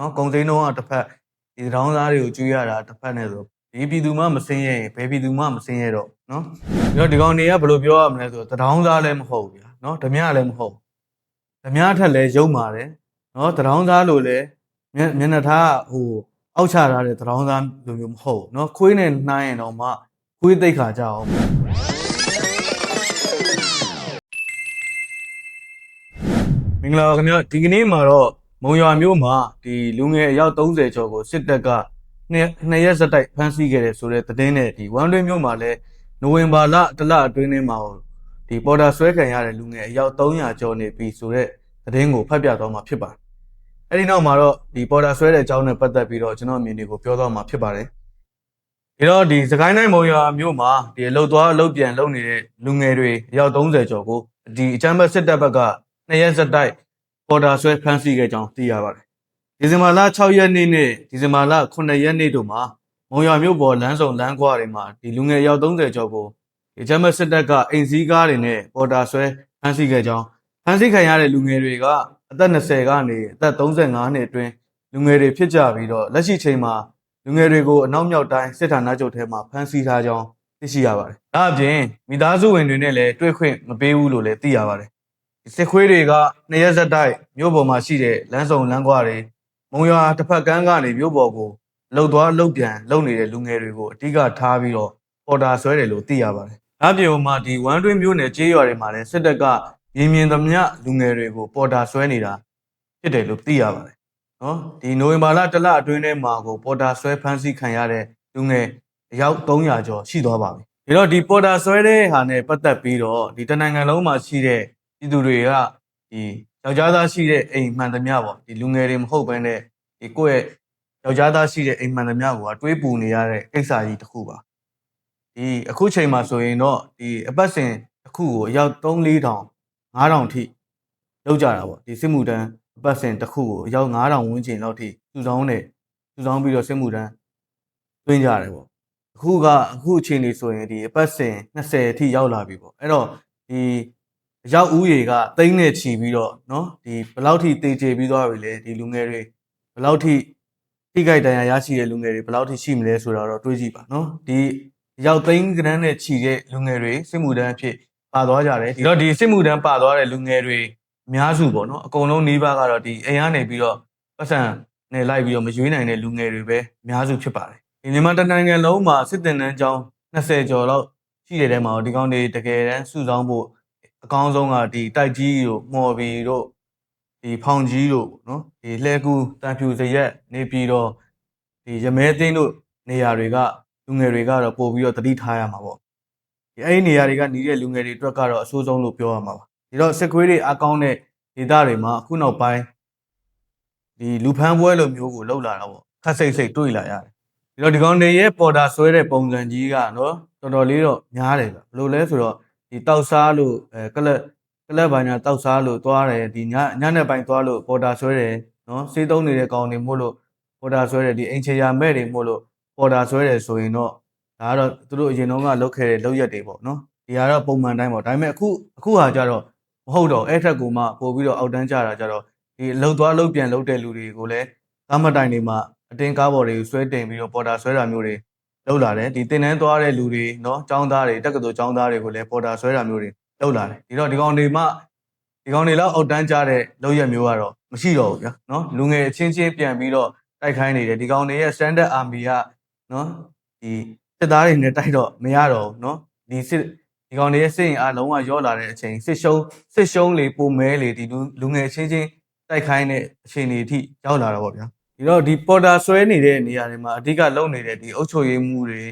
နော်ကုံစိမ်းတော့တစ်ဖက်ဒီတောင်းသားတွေကိုကျွေးရတာတစ်ဖက်နဲ့ဆိုဒီပြည်သူမှမစင်းရဲရင်ဘယ်ပြည်သူမှမစင်းရဲတော့နော်ပြီးတော့ဒီကောင်တွေကဘယ်လိုပြောရမလဲဆိုတော့တောင်းသားလည်းမဟုတ်ဘူးဗျာနော်ဓမြလည်းမဟုတ်ဓမြထက်လည်းရုံပါတယ်နော်တောင်းသားလို့လည်းမျက်မျက်နှာထားဟိုအောက်ချထားတဲ့တောင်းသားလိုမျိုးမဟုတ်ဘူးနော်ခွေးနဲ့နှိုင်းရင်တော့မှခွေးသိက်ခါကြအောင်မင်္ဂလာပါခင်ဗျာဒီကနေ့မှာတော့ မုံရွာမြို့မှာဒီလူငယ်အယောက်30ကျော်ကိုစစ်တပ်ကနှစ်နှစ်ရက်စက်တိုက်ဖမ်းဆီးခဲ့တယ်ဆိုတဲ့သတင်းနဲ့ဒီဝမ်တွင်းမြို့မှာလည်းနိုဝင်ဘာလတစ်လအတွင်းထဲမှာဒီပေါ်တာဆွဲခံရတဲ့လူငယ်အယောက်300ကျော်နေပြီဆိုတဲ့သတင်းကိုဖတ်ပြသွားမှာဖြစ်ပါတယ်။အဲဒီနောက်မှာတော့ဒီပေါ်တာဆွဲတဲ့အကြောင်းနဲ့ပတ်သက်ပြီးတော့ကျွန်တော်အမြင်တွေကိုပြောသွားမှာဖြစ်ပါတယ်။ဒီတော့ဒီစကိုင်းတိုင်းမုံရွာမြို့မှာဒီအလုတ်သွားအလုတ်ပြန်လုပ်နေတဲ့လူငယ်တွေအယောက်30ကျော်ကိုဒီအချမ်းဘတ်စစ်တပ်ဘက်ကနှစ်ရက်စက်တိုက် ပေါ်တာဆွဲဖမ်းဆီးခဲ့ကြောင်းသိရပါတယ်။ဒီဇင်ဘာလ6ရက်နေ့နဲ့ဒီဇင်ဘာလ9ရက်နေ့တို့မှာမုံရွာမြို့ပေါ်လမ်းစုံလမ်းခွတွေမှာဒီလူငယ်အယောက်30ကျော်ကိုဒီဂျမတ်စစ်တပ်ကအိမ်စည်းကားတွေနဲ့ပေါ်တာဆွဲဖမ်းဆီးခဲ့ကြောင်းဖမ်းဆီးခံရတဲ့လူငယ်တွေကအသက်20ကနေအသက်35နှစ်အတွင်းလူငယ်တွေဖြစ်ကြပြီးတော့လက်ရှိချိန်မှာလူငယ်တွေကိုအနောက်မြောက်တိုင်းစစ်ဌာနချုပ်ထဲမှာဖမ်းဆီးထားကြောင်းသိရှိရပါတယ်။ဒါအပြင်မိသားစုဝင်တွေနဲ့လည်းတွေ့ခွင့်မပေးဘူးလို့လည်းသိရပါတယ်။ စစ်ခွေးတွေကနှစ်ရက်ဆက်တိုက်မြို့ပေါ်မှာရှိတဲ့လမ်းစုံလမ်းကွာတွေမုံရွာတစ်ဖက်ကမ်းကနေမြို့ပေါ်ကိုလှုပ်သွားလှုပ်ပြန်လှုပ်နေတဲ့လူငယ်တွေကိုအဓိကထားပြီးတော့ပေါ်တာဆွဲတယ်လို့သိရပါတယ်။ဒါပြင်မှာဒီဝမ်တွင်းမြို့နယ်ကျေးရွာတွေမှာလည်းစစ်တပ်ကမြင်မြင်သမျှလူငယ်တွေကိုပေါ်တာဆွဲနေတာဖြစ်တယ်လို့သိရပါတယ်။နော်ဒီနိုဝင်ဘာလတစ်လအတွင်းထဲမှာကိုပေါ်တာဆွဲဖမ်းဆီးခံရတဲ့လူငယ်အယောက်300ကျော်ရှိသွားပါပြီ။ဒီတော့ဒီပေါ်တာဆွဲတဲ့ဟာနဲ့ပတ်သက်ပြီးတော့ဒီတနိုင်ငံလုံးမှာရှိတဲ့ ပြည်သူတွေကဒီယောက်ျားသားရှိတဲ့အိမ်မှန်သမျှပေါ့ဒီလူငယ်တွေမဟုတ်ဘဲနဲ့ဒီကိုယ့်ရဲ့ယောက်ျားသားရှိတဲ့အိမ်မှန်သမျှကိုအတွေးပူနေရတဲ့ကိစ္စကြီးတစ်ခုပါဒီအခုချိန်မှာဆိုရင်တော့ဒီအပတ်စဉ်တစ်ခုကိုအယောက်3 4တောင်9000ထိလောက်ကြတာပေါ့ဒီစစ်မှုတန်းအပတ်စဉ်တစ်ခုကိုအယောက်9000ဝန်းကျင်လောက်ထိစုဆောင်းတယ်စုဆောင်းပြီးတော့စစ်မှုတန်းတွင်းကြတယ်ပေါ့အခုကအခုအချိန်နေဆိုရင်ဒီအပတ်စဉ်20အထိရောက်လာပြီပေါ့အဲ့တော့ဒီ အရောက်ဦးရေကတိမ့်နဲ့ချီပြီးတော့เนาะဒီဘယ်လောက်ထိတေချေပြီးသွားပြီလဲဒီလူငယ်တွေဘယ်လောက်ထိထိခိုက်ဒဏ်ရာရရှိတဲ့လူငယ်တွေဘယ်လောက်ထိရှိမလဲဆိုတာတော့တွေးကြည့်ပါเนาะဒီအရောက်သိန်းကန်းနဲ့ချီတဲ့လူငယ်တွေစစ်မှုထမ်းအဖြစ်ပါသွားကြတယ်ဒီတော့ဒီစစ်မှုထမ်းပါသွားတဲ့လူငယ်တွေအများစုပေါ့เนาะအကုန်လုံးနှီးပါးကတော့ဒီအိမ်ကနေပြီးတော့ပတ်စံနဲ့လိုက်ပြီးတော့မရွေးနိုင်တဲ့လူငယ်တွေပဲအများစုဖြစ်ပါတယ်ဒီမြန်မာတိုင်းနိုင်ငံလုံးမှာစစ်တင်တန်းကျောင်း20ကျော်လောက်ရှိတဲ့တဲမှာဒီကောင်တွေတကယ်တမ်းစုဆောင်းဖို့ အကောင်းဆုံးကဒီတိုက်ကြီးတို့မော်ဘီတို့ဒီဖောင်ကြီးတို့ပေါ့နော်ဒီလှဲကူတန်ဖြူစရက်နေပြီးတော့ဒီရမဲသိန်းတို့နေရာတွေကလူငယ်တွေကတော့ပို့ပြီးတော့တတိထားရမှာပေါ့ဒီအဲ့ဒီနေရာတွေကနေတဲ့လူငယ်တွေအတွက်ကတော့အဆိုးဆုံးလို့ပြောရမှာပါဒီတော့စစ်ခွေးတွေအကောင်းတဲ့ဒေသတွေမှာအခုနောက်ပိုင်းဒီလူဖမ်းပွဲလိုမျိုးကိုလှုပ်လာတာပေါ့ခက်စိတ်စိတ်တွေးလာရတယ်ဒီတော့ဒီကောင်တွေရဲ့ပေါ်တာဆွဲတဲ့ပုံစံကြီးကနော်တော်တော်လေးတော့များတယ်ဗျဘယ်လိုလဲဆိုတော့ ဒီတောက်စားလို့အဲကလပ်ကလပ်ပိုင်းညာတောက်စားလို့သွားတယ်ဒီညညနေပိုင်းသွားလို့ပေါ်တာဆွဲတယ်နော်စေးသုံးနေတဲ့ကောင်တွေမို့လို့ပေါ်တာဆွဲတယ်ဒီအင်ချေယာမဲ့တွေမို့လို့ပေါ်တာဆွဲတယ်ဆိုရင်တော့ဒါကတော့သူတို့အရင်တော့ကလုပ်ခဲ့တဲ့လုပ်ရက်တွေပေါ့နော်ဒီကတော့ပုံမှန်တိုင်းပေါ့ဒါပေမဲ့အခုအခုဟာကြတော့မဟုတ်တော့အဲ့ထက်ကိုမှပို့ပြီးတော့အောက်တန်းကြတာကြတော့ဒီလှုပ်သွားလှုပ်ပြန်လှုပ်တဲ့လူတွေကိုလည်းကားမတိုင်တွေမှာအတင်းကားပေါ်တွေကိုဆွဲတင်ပြီးတော့ပေါ်တာဆွဲတာမျိုးတွေ လောက်လာတယ်ဒီတင်တန်းသွားတဲ့လူတွေเนาะចောင်းသားတွေတက္ကသိုလ်ចောင်းသားတွေကိုလည်းပေါ်တာဆွဲတာမျိုးတွေလောက်လာတယ်ဒီတော့ဒီကောင်တွေမှဒီကောင်တွေလောက်အောက်တန်းကြတဲ့လောက်ရမျိုးကတော့မရှိတော့ဘူးဗျာเนาะလူငယ်အချင်းချင်းပြန်ပြီးတော့တိုက်ခိုင်းနေတယ်ဒီကောင်တွေရဲ့ standard army ကเนาะဒီစစ်သားတွေနဲ့တိုက်တော့မရတော့ဘူးเนาะဒီစစ်ဒီကောင်တွေရဲ့စစ်ရင်အားလုံးဝရောလာတဲ့အချိန်စစ်ရှုံးစစ်ရှုံးလေပုံမဲလေဒီလူလူငယ်အချင်းချင်းတိုက်ခိုင်းတဲ့အချိန်တွေအထိရောက်လာတော့ဗောဗျာ ဒီတော့ဒီပေါ်တာဆွဲနေတဲ့နေရာတွေမှာအဓိကလုံနေတဲ့ဒီအုပ်ချုပ်ရေးမှုတွေ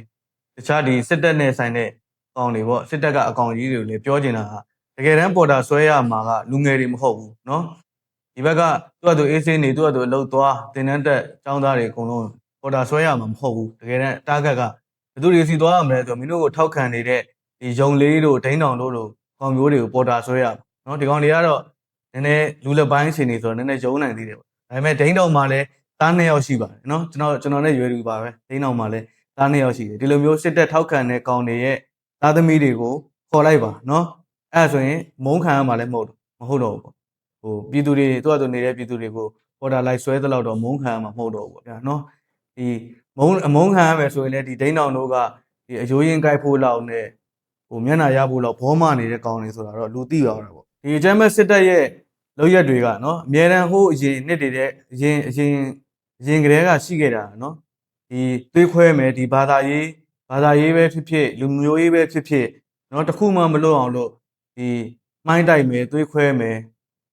တခြားဒီစစ်တပ်နဲ့ဆိုင်တဲ့ကောင်တွေပေါ့စစ်တပ်ကအကောင်ကြီးတွေကိုလည်းပြောချင်တာဟာတကယ်တမ်းပေါ်တာဆွဲရမှာကလူငယ်တွေမဟုတ်ဘူးเนาะဒီဘက်ကသူ့အတူအေးဆေးနေသူ့အတူအလုပ်သွားတင်တန်းတက်ចောင်းသားတွေအကုန်လုံးပေါ်တာဆွဲရမှာမဟုတ်ဘူးတကယ်တမ်းတာဂက်ကဘယ်သူတွေစီသွားရမလဲဆိုတော့မင်းတို့ကိုထောက်ခံနေတဲ့ဒီယုံလေးတို့ဒိန်းတောင်တို့လိုကောင်မျိုးတွေကိုပေါ်တာဆွဲရမှာเนาะဒီကောင်တွေကတော့နည်းနည်းလူလက်ပိုင်းရှင်နေဆိုတော့နည်းနည်းယုံနိုင်သေးတယ်ပေါ့ဒါပေမဲ့ဒိန်းတောင်မှာလည်း သားနှစ်ယောက်ရှိပါတယ်เนาะကျွန်တော်ကျွန်တော်နဲ့ရွယ်တူပါပဲဒိန်းအောင်မှာလည်းသားနှစ်ယောက်ရှိတယ်ဒီလိုမျိုးစစ်တပ်ထောက်ခံတဲ့ကောင်တွေရဲ့သားသမီးတွေကိုခေါ်လိုက်ပါเนาะအဲ့ဒါဆိုရင်မုန်းခံရမှာလည်းမဟုတ်မဟုတ်တော့ဘူးပေါ့ဟိုပြည်သူတွေသူ့အတူနေတဲ့ပြည်သူတွေကို ပေါ်တာလိုက်ဆွဲသလောက်တော့မုန်းခံရမှာမဟုတ်တော့ဘူးပေါ့ဗျာနော်ဒီမုန်းအမုန်းခံရမယ်ဆိုရင်လည်းဒီဒိန်းတောင်တို့ကဒီအယိုးရင်ကြိုက်ဖို့လောက်နဲ့ဟိုမျက်နှာရဖို့လောက်ဘောမနေတဲ့ကောင်းနေဆိုတာတော့လူသိပါတော့ပေါ့ဒီအကြမ်းမဲ့စစ်တပ်ရဲ့လောက်ရက်တွေကနော်အများတန်းဟိုးအရင်နှစ်တွေတဲ့အရင်အရင်အ ရင်ကတည်းကရှိခဲ့တာနော်ဒီသွေးခွဲမယ်ဒီဘာသာရေးဘာသာရေးပဲဖြစ်ဖြစ်လူမျိုးရေးပဲဖြစ်ဖြစ်နော်တစ်ခုမှမလွတ်အောင်လို့ဒီမိုင်းတိုက်မယ်သွေးခွဲမယ်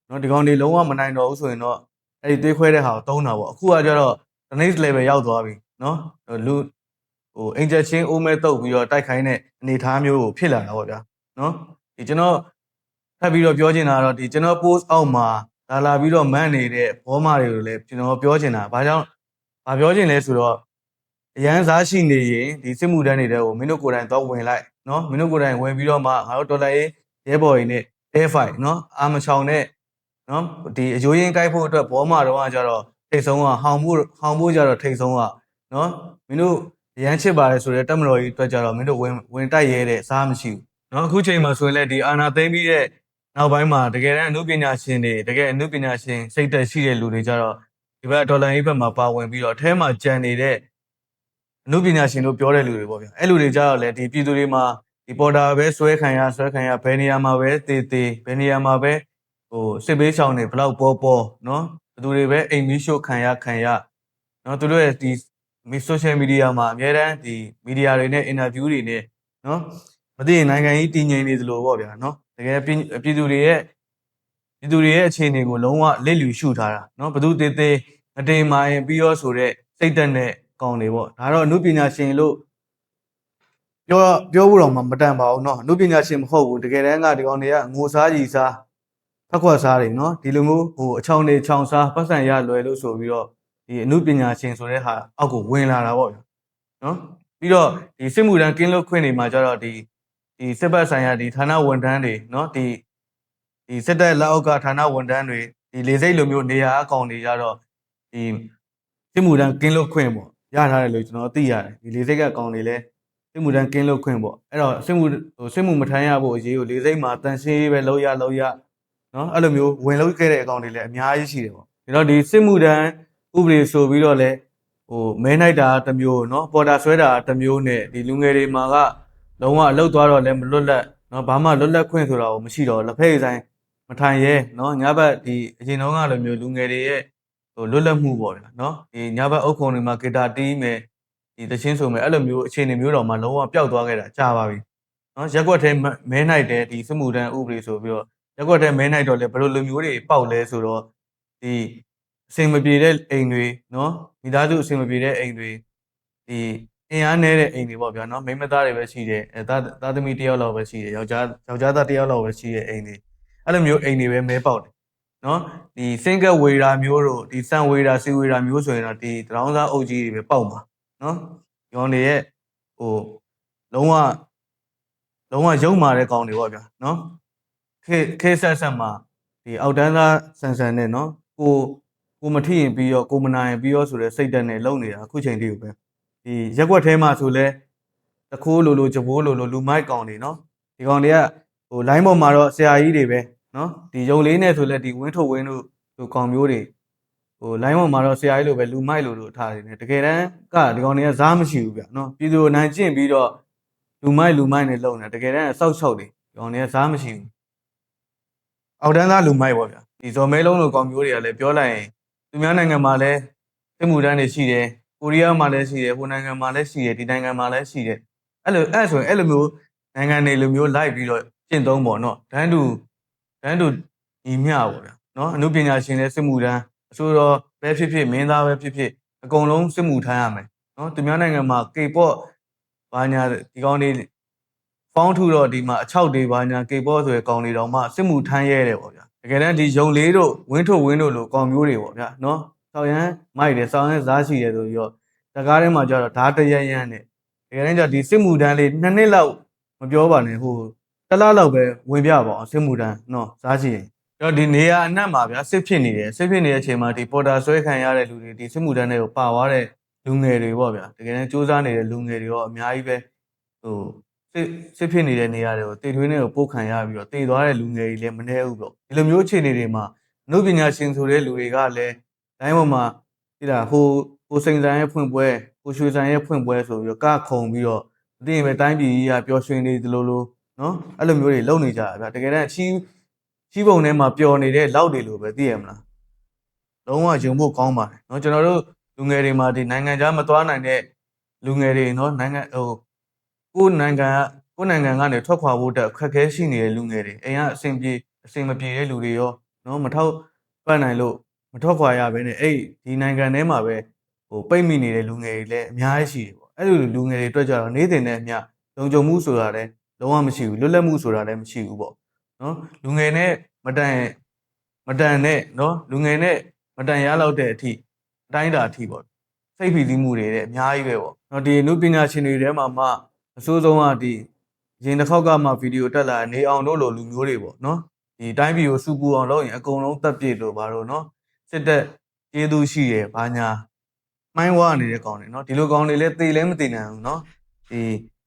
နော်ဒီကောင်တွေလုံးဝမနိုင်တော့ဘူးဆိုရင်တော့အဲ့ဒီသွေးခွဲတဲ့ဟာကိုတုံးတာပေါ့အခုကကျတော့ the next level ရောက်သွားပြီနော်လူဟို angel ချင်းအိုးမဲတုပ်ပြီးတော့တိုက်ခိုင်းတဲ့အနေအထားမျိုးကိုဖြစ်လာတာပေါ့ဗျာနော်ဒီကျွန်တော်ထပ်ပြီးတော့ပြောချင်တာကတော့ဒီကျွန်တော် post အောက်မှာ လာလာပြီးတော့မန့်နေတဲ့ဘောမတွေကိုလည်းကျွန်တော်ပြောချင်တာဘာကြောင့်ဘာပြောချင်လဲဆိုတော့အရန်စားရှိနေရင်ဒီစစ်မှုတန်းနေတဲ့ကိုမင်းတို့ကိုယ်တိုင်တော့ဝင်လိုက်နော်မင်းတို့ကိုယ်တိုင်ဝင်ပြီးတော့မှငါတို့ဒေါ်လာရေးရဲဘော်တွေနဲ့ air fight နော်အာမချောင်နဲ့နော်ဒီအယိုးရင်းကိုက်ဖို့အတွက်ဘောမတော့ကကြတော့ထိတ်ဆုံးကဟောင်ဖို့ဟောင်ဖို့ကြတော့ထိတ်ဆုံးကနော်မင်းတို့ရမ်းချစ်ပါတယ်ဆိုတော့တက်မတော်ကြီးအတွက်ကြတော့မင်းတို့ဝင်ဝင်တိုက်ရဲတဲ့စားမရှိဘူးနော်အခုချိန်မှာဆိုရင်လည်းဒီအာနာသိမ့်ပြီးတဲ့ နောက်ပိုင်းမှာတကယ်တမ်းအမှုပညာရှင်တွေတကယ်အမှုပညာရှင်စိတ်သက်ရှိတဲ့လူတွေကြတော့ဒီဘက်ဒေါ်လာရေးဘက်မှာပါဝင်ပြီးတော့အထဲမှာကြံနေတဲ့အမှုပညာရှင်တို့ပြောတဲ့လူတွေပေါ့ဗျာအဲ့လူတွေကြတော့လေဒီပြည်သူတွေမှာဒီပေါ်တာပဲဆွဲခံရဆွဲခံရဘယ်နေရာမှာပဲတေးတေးဘယ်နေရာမှာပဲဟိုစစ်ဘေးရှောင်တွေဘလောက်ပေါ်ပေါ်နော်ဘယ်သူတွေပဲအိမ်မီးရှို့ခံရခံရနော်သူတို့ရဲ့ဒီမီ social media မှာအများတန်းဒီမီဒီယာတွေနဲ့ interview တွေနဲ့နော်မသိရင်နိုင်ငံကြီးတည်ငြိမ်နေသလိုပေါ့ဗျာနော် တကယ်ပြည်ပြည်သူတွေရဲ့ပြည်သူတွေရဲ့အခြေအနေကိုလုံးဝလစ်လျူရှုထားတာနော်ဘယ်သူတေးတေးအတိမ်မာရင်ပြီးရောဆိုတဲ့စိတ်သက်နဲ့ကောင်းနေပေါ့ဒါတော့အမှုပညာရှင်လို့ပြောပြောဖို့တော့မတန်ပါဘူးเนาะအမှုပညာရှင်မဟုတ်ဘူးတကယ်တမ်းကဒီကောင်တွေကငိုစားကြီးစားဖက်ခွက်စားတွေเนาะဒီလိုမျိုးဟိုအချောင်းတွေချောင်းစားပတ်စံရလွယ်လို့ဆိုပြီးတော့ဒီအမှုပညာရှင်ဆိုတဲ့ဟာအောက်ကိုဝင်လာတာပေါ့ဗျာเนาะပြီးတော့ဒီစစ်မှုထမ်းကင်းလွတ်ခွင့်တွေမှာကျတော့ဒီ ဒီစစ်ဘက်ဆိုင်ရာဒီဌာနဝန်ထမ်းတွေเนาะဒီဒီစစ်တပ်လက်အောက်ကဌာနဝန်ထမ်းတွေဒီလေစိတ်လိုမျိုးနေရာအကောင်တွေကြတော့ဒီစစ်မှုထမ်းကင်းလွတ်ခွင့်ပေါ့ ရထားတယ်လို့ကျွန်တော်သိရတယ်ဒီလေးစိတ်ကကောင်တွေလဲစစ်မှုတန်းကင်းလို့ခွင့်ပေါ့အဲ့တော့စစ်မှုဟိုစစ်မှုမထမ်းရဖို့အရေးကိုလေးစိတ်မှာတန်ရှင်းရေးပဲလောက်ရလောက်ရနော်အဲ့လိုမျိုးဝင်လောက်ခဲ့တဲ့အကောင်တွေလည်းအများကြီးရှိတယ်ပေါ့ဒါတော့ဒီစစ်မှုတန်းဥပဒေဆိုပြီးတော့လဲဟိုမဲနိုင်တာတစ်မျိုးနော်ပေါ်တာဆွဲတာတစ်မျိုးနဲ့ဒီလူငယ်တွေမှာက လုံးဝအလုတ်သွားတော့လဲမလွတ်လပ်နော်ဘာမှလွတ်လပ်ခွင့်ဆိုတာကိုမရှိတော့လက်ဖက်ရည်ဆိုင်မထိုင်ရဲနော်ညဘက်ဒီအရင်တုန်းကလိုမျိုးလူငယ်တွေရဲ့ဟိုလွတ်လပ်မှုပေါ့ဗျာနော်ဒီညဘက်အုပ်ခုံတွေမှာဂီတာတီးမယ်ဒီတချင်းဆိုမယ်အဲ့လိုမျိုးအခြေအနေမျိုးတော့မှလုံးဝပျောက်သွားခဲ့တာကြာပါပြီနော်ရက်ွက်ထဲမဲနိုင်တယ်ဒီစမှုတန်းဥပဒေဆိုပြီးတော့ရက်ွက်ထဲမဲနိုင်တော့လေဘယ်လိုလူမျိုးတွေပေါက်လဲဆိုတော့ဒီအစင်မပြေတဲ့အိမ်တွေနော်မိသားစုအစင်မပြေတဲ့အိမ်တွေဒီ အင်အားနည်းတဲ့အိမ်တွေပေါ့ဗျာနော်မိန်းမသားတွေပဲရှိတယ်အဲသားသားသမီးတစ်ယောက်လောက်ပဲရှိတယ်ယောက်ျားယောက်ျားသားတစ်ယောက်လောက်ပဲရှိတဲ့အိမ်တွေအဲ့လိုမျိုးအိမ်တွေပဲမဲပေါက်တယ်နော်ဒီ single ဝေရာမျိုးတို့ဒီ sun ဝေရာစီဝေရာမျိုးဆိုရင်တော့ဒီတရောင်းစားအုပ်ကြီးတွေပဲပေါက်မှာနော်ဒီကောင်တွေရဲ့ဟိုလုံးဝလုံးဝရုံမာတဲ့ကောင်တွေပေါ့ဗျာနော်ခေခေဆက်ဆက်မှာဒီအောက်တန်းသားဆန်ဆန်နဲ့နော်ကိုကိုမထိရင်ပြီးတော့ကိုမနာရင်ပြီးတော့ဆိုတဲ့စိတ်ဓာတ်နဲ့လုံနေတာအခုချိန်လေးကိုပဲ ဒီရက်ွက်ထဲမှာဆိုလဲတခိုးလိုလိုကြဘိုးလိုလိုလူမိုက်ကောင်တွေနော်ဒီကောင်တွေကဟို line ပေါ်မှာတော့ဆရာကြီးတွေပဲနော်ဒီရုံလေးနဲ့ဆိုလဲဒီဝင်းထုတ်ဝင်းတို့ဟိုကောင်မျိုးတွေဟို line ပေါ်မှာတော့ဆရာကြီးလိုပဲလူမိုက်လိုလိုထားတယ်ねတကယ်တမ်းကဒီကောင်တွေကစားမရှိဘူးဗျနော်ပြည်သူကိုနိုင်ကျင့်ပြီးတော့လူမိုက်လူမိုက်နဲ့လုံနေတကယ်တမ်းစောက်ချောက်တယ်ဒီကောင်တွေကစားမရှိဘူးအောက်တန်းသားလူမိုက်ပေါ့ဗျဒီဇော်မဲလုံးလိုကောင်မျိုးတွေကလည်းပြောလိုက်ရင်သူများနိုင်ငံမှာလည်းစစ်မှုတန်းတွေရှိတယ် ကိုရီးယားမှာလည်းရှိတယ်ဟိုနိုင်ငံမှာလည်းရှိတယ်ဒီနိုင်ငံမှာလည်းရှိတယ်အဲ့လိုအဲ့ဆိုရင်အဲ့လိုမျိုးနိုင်ငံတွေလိုမျိုးလိုက်ပြီးတော့ကျင့်သုံးပေါ့နော်တန်းတူတန်းတူညီမျှပေါ့ဗျာနော်အနုပညာရှင်တဲ့စစ်မှုထမ်းအဆိုတော့ပဲဖြစ်ဖြစ်မင်းသားပဲဖြစ်ဖြစ်အကုန်လုံးစစ်မှုထမ်းရမယ်နော်သူများနိုင်ငံမှာကေပေါ့ဘာညာဒီကောင်းတွေဖောင်းထူတော့ဒီမှာအချောက်တွေဘာညာကေပေါ့ဆိုရယ်ကောင်းတွေတော့မှစစ်မှုထမ်းရဲတယ်ပေါ့ဗျာတကယ်တမ်းဒီယုံလေးတို့ဝင်းထုတ်ဝင်းတို့လိုကောင်းမျိုးတွေပေါ့ဗျာနော် ဆောင်းရမ်းမိုက်တယ်ဆောင်းရမ်းစားရှိတယ်ဆိုပြီးတော့တကားထဲမှာကျတော့ဓာတရရမ်းနဲ့တကယ်တမ်းကျဒီစစ်မှုထမ်းလေးနှစ်နှစ်လောက်မပြောပါနဲ့ဟိုတလားလောက်ပဲဝင်ပြပါအောင်စစ်မှုတန်းနော်စားချင်တော့ဒီနေရာအနှံ့မှာဗျာစစ်ဖြစ်နေတယ်စစ်ဖြစ်နေတဲ့အချိန်မှာဒီပေါ်တာဆွဲခံရတဲ့လူတွေဒီစစ်မှုတန်းတွေကိုပါသွားတဲ့လူငယ်တွေပေါ့ဗျာတကယ်တမ်းစူးစမ်းနေတဲ့လူငယ်တွေရောအများကြီးပဲဟိုစစ်စစ်ဖြစ်နေတဲ့နေရာတွေကိုတေထွေးတွေကိုပို့ခံရပြီးတော့တေသွားတဲ့လူငယ်တွေလည်းမနှဲဘူးပေါ့ဒီလိုမျိုးအခြေအနေတွေမှာအနုပညာရှင်ဆိုတဲ့လူတွေကလည်း တိုင်းပေါ်မှာတိတာဟိုဟိုစိန်ဆိုင်ရဲ့ဖွင့်ပွဲဟိုရွှေဆိုင်ရဲ့ဖွင့်ပွဲဆိုပြီးတော့ကခုံပြီးတော့မသိရင်ပဲတိုင်းပြည်ကြီးကပျော်ရွှင်နေသလိုလိုနော်အဲ့လိုမျိုးတွေလုပ်နေကြတာဗျတကယ်တမ်းချီးချီးပုံထဲမှာပျော်နေတဲ့လောက်တွေလိုပဲသိရမလားလုံးဝယုံဖို့ကောင်းပါတယ်နော်ကျွန်တော်တို့လူငယ်တွေမှာဒီနိုင်ငံခြားမသွားနိုင်တဲ့လူငယ်တွေနော်နိုင်ငံဟိုကိုယ်နိုင်ငံကကိုယ်နိုင်ငံကနေထွက်ခွာဖို့အတွက်အခက်အခဲရှိနေတဲ့လူငယ်တွေအိမ်ကအဆင်ပြေအဆင်မပြေတဲ့လူတွေရောနော်မထောက်ပတ်နိုင်လို့ မထွက်ခွာရဘဲနဲ့အဲ့ဒီနိုင်ငံထဲမှာပဲဟိုပိတ်မိနေတဲ့လူငယ်တွေလည်းအများကြီးရှိတယ်ပေါ့အဲ့လိုလူငယ်တွေအတွက်ကြတော့နေ့တင်တဲ့အမျှလုံခြုံမှုဆိုတာလည်းလုံးဝမရှိဘူးလွတ်လပ်မှုဆိုတာလည်းမရှိဘူးပေါ့နော်လူငယ်နဲ့မတန်မတန်နဲ့နော်လူငယ်နဲ့မတန်ရလောက်တဲ့အထိအတိုင်းအတာအထိပေါ့စိတ်ဖိစီးမှုတွေတဲ့အများကြီးပဲပေါ့နော်ဒီအနုပညာရှင်တွေထဲမှာမှအစိုးဆုံးကဒီရင်တစ်ခေါက်ကမှဗီဒီယိုတက်လာတဲ့နေအောင်တို့လိုလူမျိုးတွေပေါ့နော်ဒီတိုင်းပြည်ကိုစူပူအောင်လုပ်ရင်အကုန်လုံးတက်ပြစ်လို့ပါတော့နော် စစ်တပ်ကျေးဇူးရှိရယ်ဘာညာမှိုင်းဝါနေတဲ့ကောင်တွေနော်ဒီလိုကောင်တွေလည်းသေလည်းမသေနိုင်ဘူးနော်ဒီ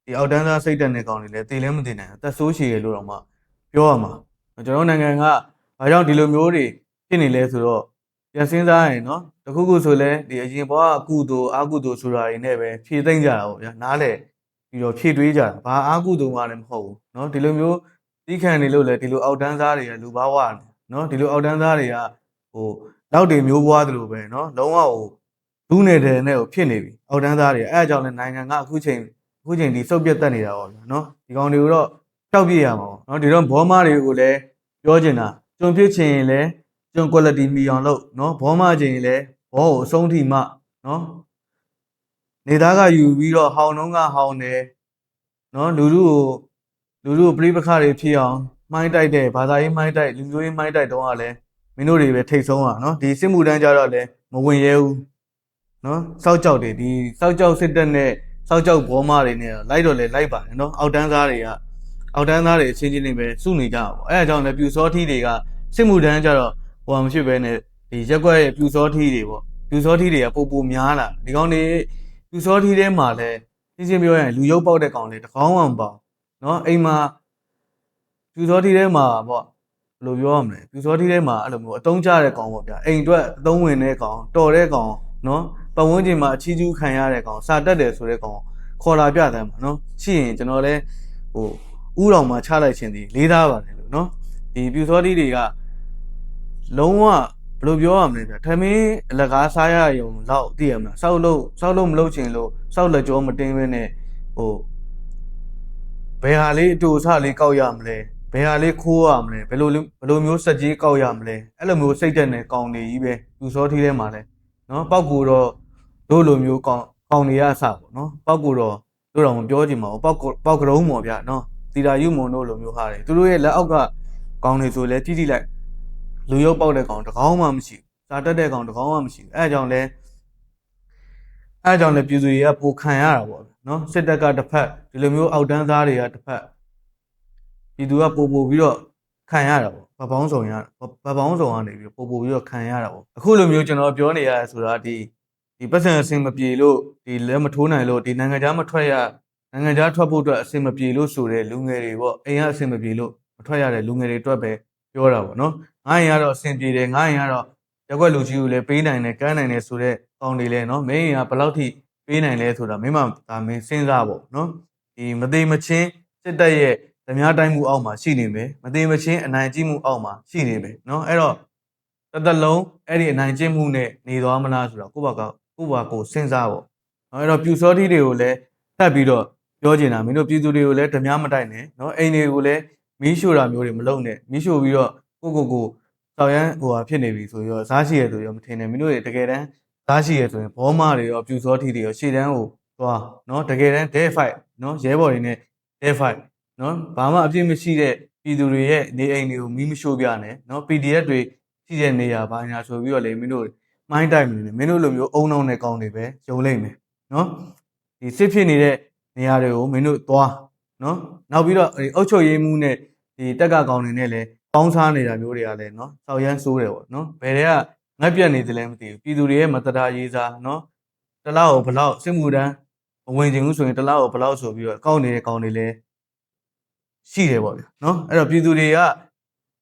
ဒီအောက်တန်းသားစိတ်တက်တဲ့ကောင်တွေလည်းသေလည်းမသေနိုင်ဘူးတက်ဆိုးရှိရယ်လို့တော့မှပြောရမှာကျွန်တော်တို့နိုင်ငံကဘာကြောင့်ဒီလိုမျိုးတွေဖြစ်နေလဲဆိုတော့ပြန်စဉ်းစားရင်နော်တခုခုဆိုလဲဒီအရင်ဘဝအကုသိုလ်အကုသိုလ်ဆိုတာတွေနဲ့ပဲဖြည့်သိမ့်ကြတာပေါ့ဗျာနားလေပြီးတော့ဖြည့်တွေးကြတာဘာအကုသိုလ်မှလည်းမဟုတ်ဘူးနော်ဒီလိုမျိုးတီးခံနေလို့လဲဒီလိုအောက်တန်းသားတွေကလူဘာဝနော်ဒီလိုအောက်တန်းသားတွေကဟို နောက်တွေမျိုးပွားသလိုပဲနော်လုံးဝဟိုဒူးနေတဲ့နဲ့ကိုဖြစ်နေပြီအောက်တန်းသားတွေအဲအကြောင်းလဲနိုင်ငံကအခုချိန်အခုချိန်ဒီစုပ်ပြတ်တက်နေတာပေါ့ဗျာနော်ဒီကောင်တွေကိုတော့တောက်ပြစ်ရမှာပေါ့နော်ဒီတော့ဘောမားတွေကိုလည်းပြောချင်တာကျွံပြစ်ချင်ရင်လည်းကျွံ quality မီအောင်လုပ်နော်ဘောမားချင်ရင်လည်းဘောကိုအဆုံးထိမှနော်နေသားကယူပြီးတော့ဟောင်းနှုံးကဟောင်းတယ်နော်လူလူကိုလူလူကိုပြိပခတွေဖြစ်အောင်မှိုင်းတိုက်တဲ့ဘာသာရေးမှိုင်းတိုက်လူမျိုးရေးမှိုင်းတိုက်တော့ကလည်း မင်းတို့တွေပဲထိတ်ဆုံးอ่ะနော်ဒီစစ်မှုတန်းကြတော့လည်းမဝင်ရဲဘူးနော်စောက်ကြောက်တွေဒီစောက်ကြောက်စစ်တပ်နဲ့စောက်ကြောက်ဘောမားတွေနဲ့လိုက်တော့လေလိုက်ပါတယ်နော်အောက်တန်းသားတွေကအောက်တန်းသားတွေအချင်းချင်းတွေပဲစုနေကြပါဘောအဲအကြောင်းလည်းပြူစောထီးတွေကစစ်မှုတန်းကြတော့ဟိုမှာမရှိဘဲနဲ့ဒီရက်ွက်ရဲ့ပြူစောထီးတွေပေါ့ပြူစောထီးတွေကပိုပိုများလာဒီကောင်တွေပြူစောထီးထဲမှာလည်းရှင်းရှင်းပြောရရင်လူရုပ်ပေါက်တဲ့ကောင်တွေတကောင်းအောင်ပေါ့နော်အိမ်မှာပြူစောထီးထဲမှာပေါ့ ဘယ်လိုပြောရမလဲပြူစောထီးထဲမှာအဲ့လိုမျိုးအတုံးကြတဲ့ကောင်ပေါ့ဗျာအိမ်အတွက်အတုံးဝင်တဲ့ကောင်တော်တဲ့ကောင်နော်ပတ်ဝန်းကျင်မှာအချီးကျူးခံရတဲ့ကောင်စာတက်တယ်ဆိုတဲ့ကောင်ခေါ်လာပြတယ်မှာနော်ရှိရင်ကျွန်တော်လည်းဟိုဥတော်မှာချလိုက်ခြင်းဒီလေးသားပါတယ်လို့နော်ဒီပြူစောထီးတွေကလုံးဝဘယ်လိုပြောရမလဲဗျာထမင်းအလကားစားရရုံလောက်သိရမလားစောက်လို့စောက်လို့မလုပ်ချင်လို့စောက်လက်ကြောမတင်းဘဲနဲ့ဟိုဘယ်ဟာလေးအတူအဆလေးကောက်ရမလဲ ဘယ်ဟာလေးခိုးရမလဲဘယ်လိုဘယ်လိုမျိုးစက်ကြီးကောက်ရမလဲအဲ့လိုမျိုးစိတ်တက်နေကောင်းနေကြီးပဲပြူစောထီးထဲမှာလဲနော်ပောက်ကူတော့တို့လိုမျိုးကောင်းကောင်းနေရအဆပေါ့နော်ပောက်ကူတော့တို့တော့မပြောချင်ပါဘူးပောက်ပောက်ကရုံးမော်ဗျာနော်တီတာယူမွန်တို့လိုမျိုးဟာတယ်သူတို့ရဲ့လက်အောက်ကကောင်းနေဆိုလဲတိတိလိုက်လူရုပ်ပေါက်တဲ့ကောင်တကောင်းမှမရှိဘူးစာတက်တဲ့ကောင်တကောင်းမှမရှိဘူးအဲအကြောင်းလဲအဲအကြောင်းလဲပြည်သူတွေကပိုခံရတာပေါ့နော်စစ်တပ်ကတစ်ဖက်ဒီလိုမျိုးအောက်တန်းသားတွေကတစ်ဖက် ပြည်သူကပို့ပို့ပြီးတော့ခံရတာပေါ့ဗပေါင်းဆောင်ရဗပေါင်းဆောင်ကနေပြီးပို့ပို့ပြီးတော့ခံရတာပေါ့အခုလိုမျိုးကျွန်တော်ပြောနေရဆိုတာဒီဒီပတ်စံအစင်မပြေလို့ဒီလက်မထိုးနိုင်လို့ဒီနိုင်ငံခြားမထွက်ရနိုင်ငံခြားထွက်ဖို့အတွက်အစင်မပြေလို့ဆိုတဲ့လူငယ်တွေပေါ့အိမ်ကအစင်မပြေလို့မထွက်ရတဲ့လူငယ်တွေအတွက်ပဲပြောတာပေါ့နော်ငါရင်ကတော့အဆင်ပြေတယ်ငါရင်ကတော့ရက်ွက်လူကြီးကိုလည်းပေးနိုင်တယ်ကမ်းနိုင်တယ်ဆိုတော့ကောင်းနေလဲနော်မင်းရင်ကဘယ်လောက်ထိပေးနိုင်လဲဆိုတာမင်းမဒါမင်းစဉ်းစားပေါ့နော်ဒီမသေးမချင်းစစ်တပ်ရဲ့ ဓမြတိုင်းမှုအောက်မှာရှိနေမယ်မသေးမချင်းအနိုင်ကျင့်မှုအောက်မှာရှိနေမယ်နော်အဲ့တော့တစ်သက်လုံးအဲ့ဒီအနိုင်ကျင့်မှုနဲ့နေသွားမလားဆိုတော့ကိုယ့်ဘာကကိုယ့်ဘာကိုစဉ်းစားပေါ့နော်အဲ့တော့ပြူစောတိတွေကိုလည်းထပ်ပြီးတော့ပြောချင်တာမင်းတို့ပြည်သူတွေကိုလည်းဓမြမတိုက်နဲ့နော်အိမ်တွေကိုလည်းမီးရှို့တာမျိုးတွေမလုပ်နဲ့မီးရှို့ပြီးတော့ ကိုကိုကိုတောက်ရမ်းဟိုဟာဖြစ်နေပြီဆိုရောစားရှိရဆိုရောမထင်နဲ့မင်းတို့တွေတကယ်တမ်းစားရှိရဆိုရင်ဘောမတွေရောပြူစောထီတွေရောရှေ့တန်းကိုသွားเนาะတကယ်တမ်း day fight เนาะရဲဘော်တွေနဲ့ day fight နော်ဘာမှအပြစ်မရှိတဲ့ပြည်သူတွေရဲ့နေအိမ်တွေကိုမီးမရှို့ပြနဲ့နော် PDF တွေရှိတဲ့နေရာဘာညာဆိုပြီးတော့လေမင်းတို့မိုင်းတိုက်နေတယ်မင်းတို့လိုမျိုးအုံနှောင်းတဲ့ကောင်းတွေပဲယုံလိုက်မယ်နော်ဒီစစ်ဖြစ်နေတဲ့နေရာတွေကိုမင်းတို့သွားနော်နောက်ပြီးတော့အုတ်ချုပ်ရေးမှုနဲ့ဒီတက်ကကောင်တွေနဲ့လည်းပေါင်းစားနေတာမျိုးတွေကလည်းနော်စောက်ရမ်းဆိုးတယ်ပေါ့နော်ဘယ်တွေကငတ်ပြတ်နေတယ်လဲမသိဘူးပြည်သူတွေရဲ့မတရားရေးစားနော်တလောက်ဘလောက်စစ်မှုတန်းမဝင်ချင်ဘူးဆိုရင်တလောက်ဘလောက်ဆိုပြီးတော့ကောက်နေတဲ့ကောင်တွေလည်း ရှိတယ်ပေါ့ဗျာเนาะအဲ့တော့ပြည်သူတွေက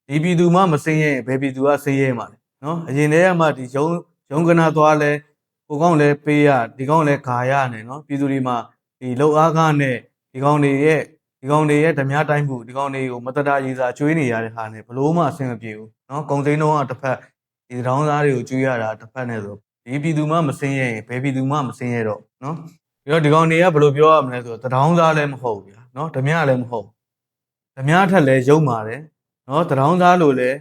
ဒီပြည်သူမှမစင်းရဲ့ဘယ်ပြည်သူကစင်းရဲမှာလဲเนาะအရင်တည်းကမှဒီရုံ ရုံကနာသွားလဲဟိုကောင်လဲပေးရဒီကောင်လဲဂါရနဲ့နော်ပြည်သူတွေမှာဒီလောက်အားကားနဲ့ဒီကောင်တွေရဲ့ဒီကောင်တွေရဲ့ဓမြတိုင်းမှုဒီကောင်တွေကိုမတတာရေးစားကျွေးနေရတဲ့ဟာနဲ့ဘလို့မှအဆင်မပြေဘူးနော်ကုံသိန်းတော့တစ်ဖက်ဒီတောင်းသားတွေကိုကျွေးရတာတစ်ဖက်နဲ့ဆိုဒီပြည်သူမှမစင်းရဲ့ဘယ်ပြည်သူမှမစင်းရဲ့တော့နော်ပြီးတော့ဒီကောင်တွေကဘယ်လိုပြောရမလဲဆိုတော့တောင်းသားလည်းမဟုတ်ဘူးဗျာနော်ဓမြလည်းမဟုတ် ဓမြထက်လည်းယုံပါတယ်နော်တရောင်းသားလိုလည်း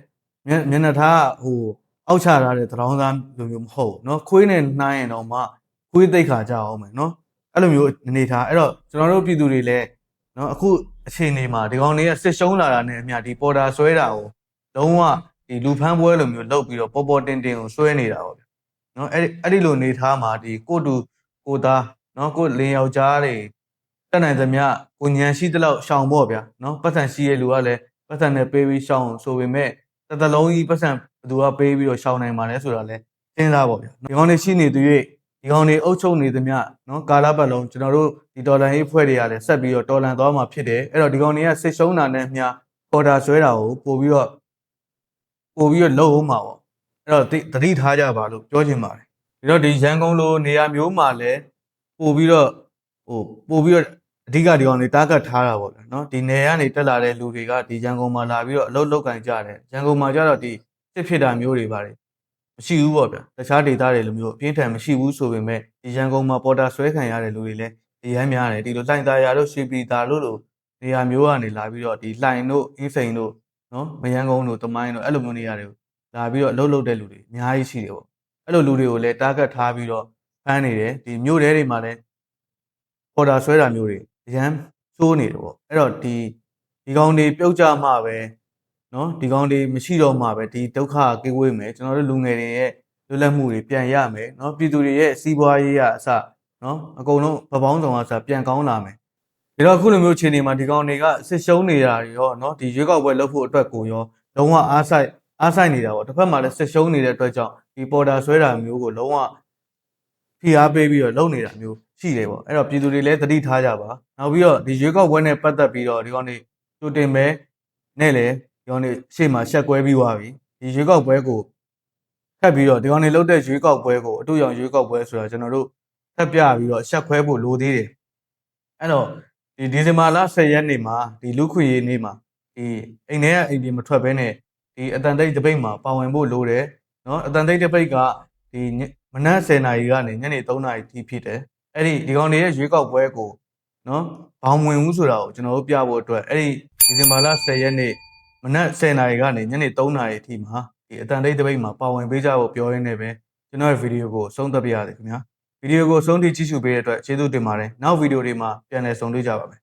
မျက်နှာထားဟိုအောက်ချထားတဲ့တရောင်းသားလိုမျိုးမဟုတ်ဘူးနော်ခွေးနဲ့နှိုင်းရင်တော့မှခွေးသိက္ခာကြအောင်မယ်နော်အဲ့လိုမျိုးအနေထားအဲ့တော့ကျွန်တော်တို့ပြည်သူတွေလည်းနော်အခုအချိန်နေမှာဒီကောင်လေးကစစ်ရှုံးလာတာနဲ့အမျှဒီပေါ်တာဆွဲတာကိုလုံးဝဒီလူဖမ်းပွဲလိုမျိုးလုပ်ပြီးတော့ပေါ်ပေါ်တင်တင်ကိုဆွဲနေတာပေါ့ဗျနော်အဲ့အဲ့ဒီလိုနေထားမှာဒီကိုတူကိုသားနော်ကိုလင်းယောက်ျားတွေ တက်နိုင်သမျှကိုညံရှိတဲ့လောက်ရှောင်ပေါ့ဗျာနော်ပတ်စံရှိရဲ့လူကလည်းပတ်စံနဲ့ပေးပြီးရှောင်ဆိုပေမဲ့တသက်လုံးကြီးပတ်စံဘသူကပေးပြီးတော့ရှောင်နိုင်မှာလဲဆိုတာလဲစဉ်းစားပေါ့ဗျာဒီကောင်တွေရှိနေသူ၍ဒီကောင်တွေအုပ်ချုပ်နေသမျှနော်ကာလပတ်လုံးကျွန်တော်တို့ဒီတော်လန်ရေးဖွဲ့တွေကလည်းဆက်ပြီးတော့တော်လန်သွားမှာဖြစ်တယ်အဲ့တော့ဒီကောင်တွေကစစ်ရှုံးတာနဲ့မျှပေါ်တာဆွဲတာကိုပို့ပြီးတော့ပို့ပြီးတော့လှုပ်အောင်မှာပေါ့အဲ့တော့တတိထားကြပါလို့ပြောချင်ပါတယ်ဒါတော့ဒီရန်ကုန်လိုနေရာမျိုးမှာလည်းပို့ပြီးတော့ဟိုပို့ပြီးတော့ အဓိကဒီကောင်တွေတားကတ်ထားတာပေါ့ဗျာနော်ဒီနယ်ကနေတက်လာတဲ့လူတွေကဒီရန်ကုန်မှာလာပြီးတော့အလုပ်လုပ်ကင်ကြတယ်ရန်ကုန်မှာကျတော့ဒီစစ်ဖြစ်တာမျိုးတွေပါတယ်မရှိဘူးပေါ့ဗျာတခြားဒေသတွေလိုမျိုးအပြင်းထန်မရှိဘူးဆိုပေမဲ့ဒီရန်ကုန်မှာပေါ်တာဆွဲခံရတဲ့လူတွေလည်းဒီရမ်းများတယ်ဒီလိုလိုင်သားရတို့ရွှေပြည်သားတို့လိုနေရာမျိုးကနေလာပြီးတော့ဒီလှိုင်တို့အင်းစိန်တို့နော်မယန်းကုန်းတို့တမိုင်းတို့အဲ့လိုမျိုးနေရာတွေကိုလာပြီးတော့အလုပ်လုပ်တဲ့လူတွေအများကြီးရှိတယ်ပေါ့အဲ့လိုလူတွေကိုလည်းတားကတ်ထားပြီးတော့ဖမ်းနေတယ်ဒီမြို့ထဲတွေမှာလည်းပေါ်တာဆွဲတာမျိုးတွေအ ရန်ချိုးနေတယ်ပေါ့အဲ့တော့ဒီဒီကောင်တွေပြုတ်ကြမှပဲနော်ဒီကောင်းတွေမရှိတော့မှပဲဒီဒုက္ခကင်းဝေးမယ်ကျွန်တော်တို့လူငယ်တွေရဲ့လွတ်လပ်မှုတွေပြန်ရမယ်နော်ပြည်သူတွေရဲ့စီးပွားရေးအစနော်အကုန်လုံးပပောင်းဆောင်အစပြန်ကောင်းလာမယ်ဒါတော့အခုလိုမျိုးအခြေအနေမှာဒီကောင်းတွေကစစ်ရှုံးနေတာတွေရောနော်ဒီရွေးကောက်ပွဲလုပ်ဖို့အတွက်ကိုရောလုံးဝအားဆိုင်အားဆိုင်နေတာပေါ့တစ်ဖက်မှာလည်းစစ်ရှုံးနေတဲ့အတွက်ကြောင့်ဒီပေါ်တာဆွဲတာမျိုးကိုလုံးဝ ဖိအားပေးပြီးတော့လုပ်နေတာမျိုးရှိတယ်ပေါ့အဲ့တော့ပြည်သူတွေလည်းသတိထားကြပါနောက်ပြီးတော့ဒီရွေးကောက်ပွဲနဲ့ပတ်သက်ပြီးတော့ဒီကောင်းတွေကြိုတင်မဲနဲ့လည်းဒီကောင်တွေရှေ့မှာရှက်ကွဲပြီးသွားပြီဒီရွေးကောက်ပွဲကိုထပ်ပြီးတော့ဒီကောင်တွေလှုပ်တဲ့ရွေးကောက်ပွဲကိုအတူရောင်ရွေးကောက်ပွဲဆိုတော့ကျွန်တော်တို့ထပ်ပြပြီးတော့ရှက်ခွဲဖို့လိုသေးတယ်အဲ့တော့ဒီဒီဇင်ဘာလ10ရက်နေ့မှာဒီလူခွေရေးနေ့မှာဒီအိမ်ထဲကအိမ်ပြင်မထွက်ဘဲနဲ့ဒီအတန်တိတ်တပိတ်မှာပါဝင်ဖို့လိုတယ်နော်အတန်တိတ်တပိတ်ကဒီည မနက်10နာရီကနေညနေ3နာရီထိဖြစ်တယ်အဲ့ဒီဒီကောင်တွေရဲ့ရွေးကောက်ပွဲကိုနော်ဘောင်ဝင်ဘူးဆိုတာကိုကျွန်တော်တို့ပြဖို့အတွက်အဲ့ဒီဒီဇင်ဘာလ10ရက်နေ့မနက်10နာရီကနေညနေ3နာရီအထိမှာဒီအတန်တိတ်တပိတ်မှာပါဝင်ပေးကြဖို့ပြောရင်းနဲ့ပဲကျွန်တော်ရဲ့ဗီဒီယိုကိုဆုံးသက်ပြရစေခင်ဗျာဗီဒီယိုကိုဆုံးထိကြည့်ရှုပေးတဲ့အတွက်ကျေးဇူးတင်ပါတယ်နောက်ဗီဒီယိုတွေမှာပြန်လည်ဆုံတွေ့ကြပါမယ်